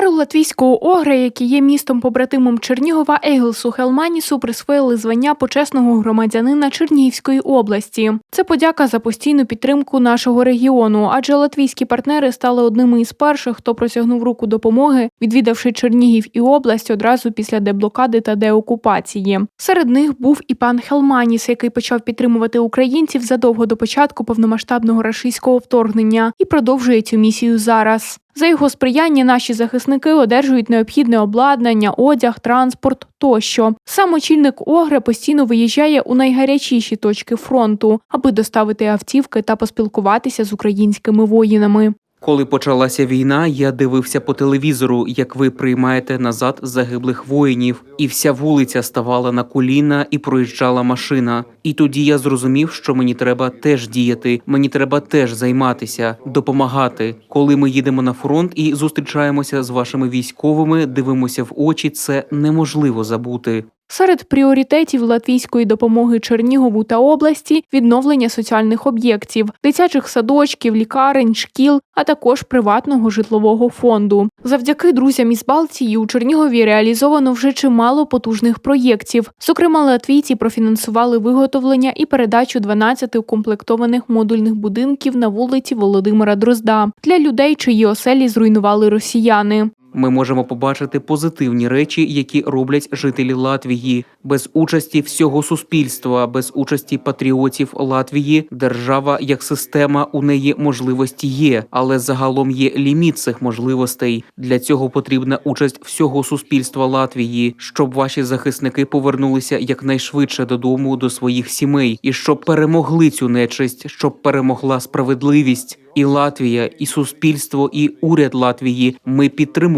Меру латвійського Огра, який є містом побратимом Чернігова, Ейглсу Хелманісу присвоїли звання почесного громадянина Чернігівської області. Це подяка за постійну підтримку нашого регіону, адже латвійські партнери стали одними із перших, хто просягнув руку допомоги, відвідавши Чернігів і область одразу після деблокади та деокупації. Серед них був і пан Хелманіс, який почав підтримувати українців задовго до початку повномасштабного рашистського вторгнення і продовжує цю місію зараз. За його сприяння наші захисники одержують необхідне обладнання, одяг, транспорт тощо. Сам очільник Огре постійно виїжджає у найгарячіші точки фронту, аби доставити автівки та поспілкуватися з українськими воїнами. Коли почалася війна, я дивився по телевізору, як ви приймаєте назад загиблих воїнів, і вся вулиця ставала на коліна і проїжджала машина. І тоді я зрозумів, що мені треба теж діяти, мені треба теж займатися, допомагати. Коли ми їдемо на фронт і зустрічаємося з вашими військовими, дивимося в очі, це неможливо забути. Серед пріоритетів латвійської допомоги Чернігову та області відновлення соціальних об'єктів, дитячих садочків, лікарень, шкіл, а також приватного житлового фонду. Завдяки друзям із Балтії у Чернігові реалізовано вже чимало потужних проєктів. Зокрема, латвійці профінансували виготовлення і передачу 12 укомплектованих модульних будинків на вулиці Володимира Дрозда для людей, чиї оселі зруйнували росіяни. Ми можемо побачити позитивні речі, які роблять жителі Латвії без участі всього суспільства, без участі патріотів Латвії. Держава як система у неї можливості є, але загалом є ліміт цих можливостей. Для цього потрібна участь всього суспільства Латвії, щоб ваші захисники повернулися якнайшвидше додому до своїх сімей, і щоб перемогли цю нечисть, щоб перемогла справедливість. І Латвія, і суспільство, і уряд Латвії. Ми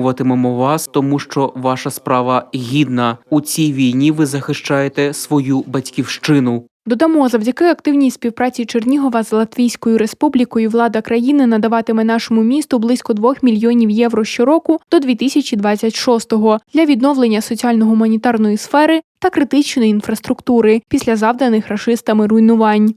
підтримуватимемо вас, тому що ваша справа гідна. У цій війні ви захищаєте свою батьківщину. Додамо, завдяки активній співпраці Чернігова з Латвійською республікою влада країни надаватиме нашому місту близько 2 мільйонів євро щороку до 2026-го для відновлення соціально-гуманітарної сфери та критичної інфраструктури після завданих рашистами руйнувань.